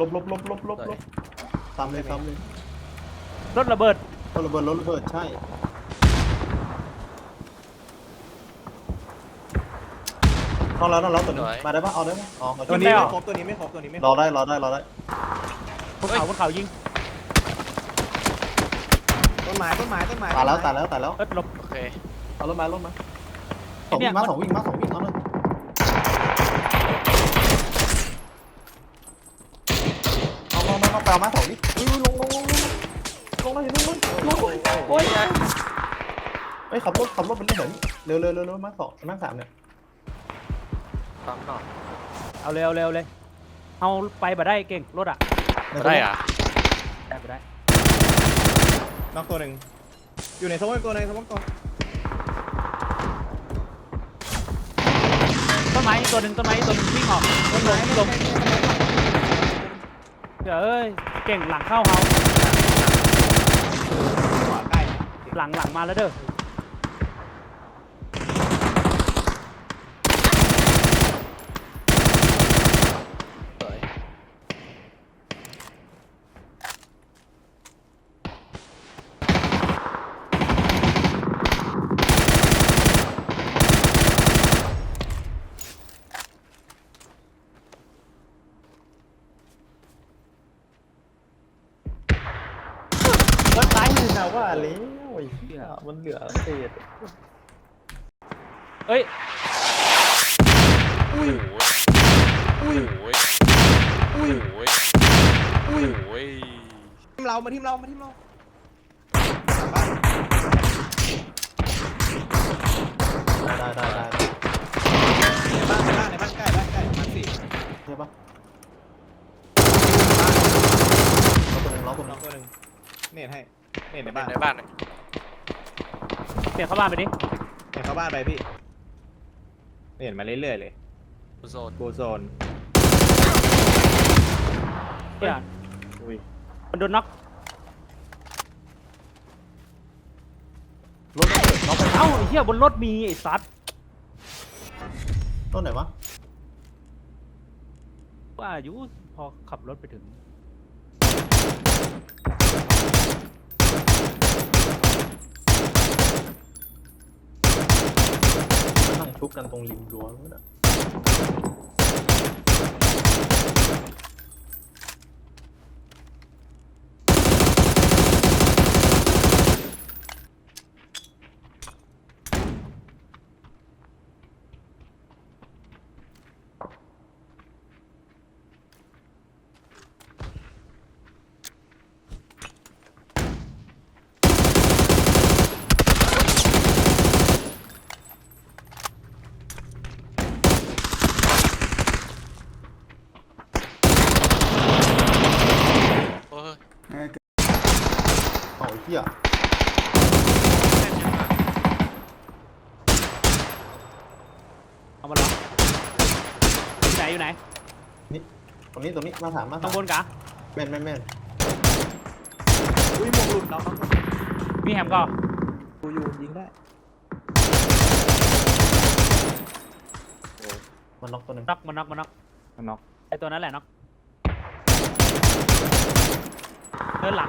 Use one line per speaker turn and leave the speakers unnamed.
ลบลบลบลบลบลบตามเลยตามเลย
รถระเบิด
รถระเบิดรถระเบิดใช่เข้าแล้วนั่นแล้วตัวหนึงมาได้ปะเอาได้ปะอ๋อเอา
ตัวนี้
ไม่
ไม่
เอา
ครบตัวนี้ไม่ครบตัวนี้ไม่ค
ร
ร
อได้รอได้รอได้
บนเขาบนเขายิง
ต้นไม้ต้นไม้ต้นไม้
ตายแล้วตายแล้วตายแล้ว
เอิดหลบ
โอเค
เอารถมารถมาสองวิ่งมาสองวิ่งมาสองวิ่งเอาเลย เอามามามามาสองดิอุ้ยลงลงลงลงลงเลยลงเลยลงลย
โอ้ย
เฮ้ยขับรถขับรถเป็นเรื่องแบบนี้เร็วเร็วเร็วเร็วมาสองมาสามเนี่ย
ปั๊มหน่อย
เอาเร็วเร็วเลยเอาไปบ่ได้เก่งรถอะ
ได้อะ
ได้บ่ได้
น็อกตัวหนึ่งอยู่ในสมองตัวหนึงสมองตัว
ต้นไม้ตัวหนึ่งต้นไม้ตัวหนึ่งวิ่งออกต้นลงลง ดี๋ยวเอ้ย เก่งหลังเข้าเขา
ขวาใกล้
หลังหลังมาแล้วเด้อ
สวย
รถตายเลยนะ ว่าแล้วไอ้เหี้ยมันเหลือเศษ
เอ้ย
อุ้ยอุ้ยอุ้ยอุ้ยอุ้ยอุ้ย
ทีมเรา มาทีมเรา มาทีมเรากลับบ้าน
ได้ได้ได้
ในบ้านในบ้านในบ้านใกล้บ้านใกล้มาสี่
ใช่ปะล็อกตัวหนึงล็อกตัวห
น็
นึ
อก
ง
ตัวหนึ่งเน็ตให้ เน็ตใน
ใน
บ้าน
บ้านหน่อย
เปลี่ยนเข้าบ้านไปดิ
เน็ตเข้าบ้านไปพี่เน็ตมาเรื่อยๆเลย
โซน
กูโซน
เปลี่ยน
อุ้ย
มันโดนน็อก
รถระเบิดล็อกไป
เอ้าไอ้เหี้ยบนรถมีไอ้สัตว์
ต้นไหนวะ
ว่าอายุพอขับรถไปถึ
ง ชุบกันตรงริมรั้วนู้นน่ะ
โอ้ย
เอาไอ้เหี้ย
เอามาล็อก อยู่ไหนอยู่ไหน
ตรงนี้ตรงนี้มาถามมาถา
ข้ามงบนกะ
แม่นแม่นแม่น
อุ้ยหมวกหลุดน็อกน็อก
มีแฮมก็
กูอยู่ยิงได้
มันล็อกตัวหนึง
น็อกมันน็อกมันน็อก
มันน็อก
ไอตัวนั้นแหละน็อกเดินหลัง